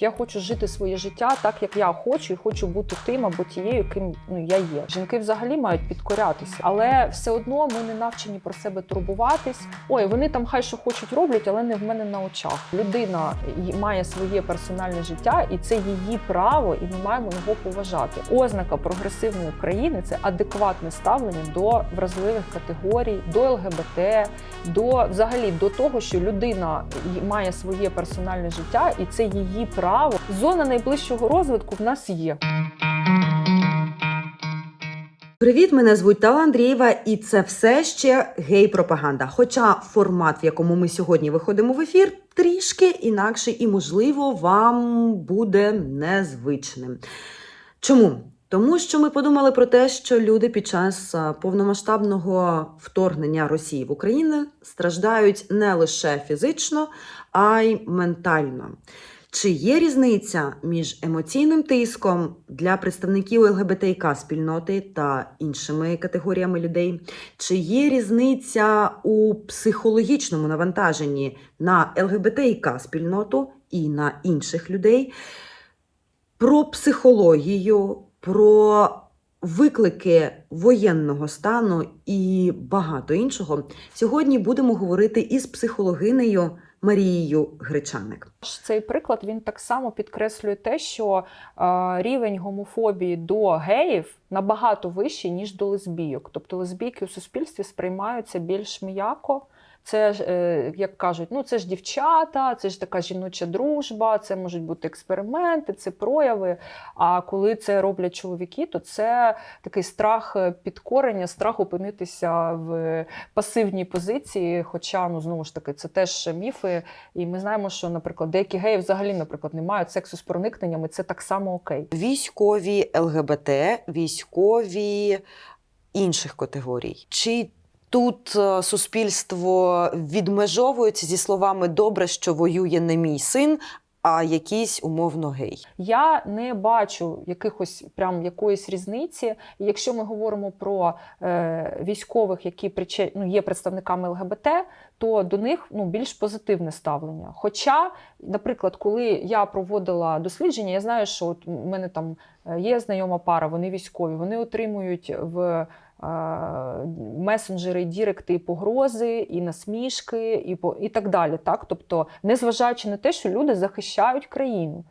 Я хочу жити своє життя так, як я хочу, і хочу бути тим або тією, ким ну я є. Жінки взагалі мають підкорятися, але все одно ми не навчені про себе турбуватись. Ой, вони там хай що хочуть роблять, але не в мене на очах. Людина має своє персональне життя, і це її право, і ми маємо його поважати. Ознака прогресивної країни це адекватне ставлення до вразливих категорій, до ЛГБТ, до взагалі до того, що людина має своє персональне життя, і це її право. Зона найближчого розвитку в нас є. Привіт, мене звуть Тала Андрієва, і це все ще гей-пропаганда. Хоча формат, в якому ми сьогодні виходимо в ефір, трішки інакший і, можливо, вам буде незвичним. Чому? Тому що ми подумали про те, що люди під час повномасштабного вторгнення Росії в Україну страждають не лише фізично, а й ментально. Чи є різниця між емоційним тиском для представників ЛГБТІК спільноти та іншими категоріями людей? Чи є різниця у психологічному навантаженні на ЛГБТІК спільноту і на інших людей? Про психологію, про виклики воєнного стану і багато іншого сьогодні будемо говорити із психологинею Марією Гречаник. Цей приклад він так само підкреслює те, що е, рівень гомофобії до геїв набагато вищий, ніж до лесбійок. Тобто лесбійки у суспільстві сприймаються більш м'яко. Це ж, е, як кажуть, ну це ж дівчата, це ж така жіноча дружба, це можуть бути експерименти, це прояви. А коли це роблять чоловіки, то це такий страх е, підкорення, страх опинитися в пасивній позиції. Хоча, ну знову ж таки, це теж міфи. І ми знаємо, що, наприклад, деякі геї взагалі, наприклад, не мають сексу з проникненнями, це так само окей. Військові ЛГБТ, військові інших категорій. Чи тут е, суспільство відмежовується зі словами добре, що воює не мій син, а якийсь умовно гей? Я не бачу якихось прям якоїсь різниці. Якщо ми говоримо про е, військових, які приче... ну, є представниками ЛГБТ, то до них ну, більш позитивне ставлення. Хоча, наприклад, коли я проводила дослідження, я знаю, що от у мене там е, є знайома пара, вони військові, вони отримують в месенджери, діректи і погрози, і насмішки, і, по, і так далі. Так? Тобто, незважаючи на те, що люди захищають країну.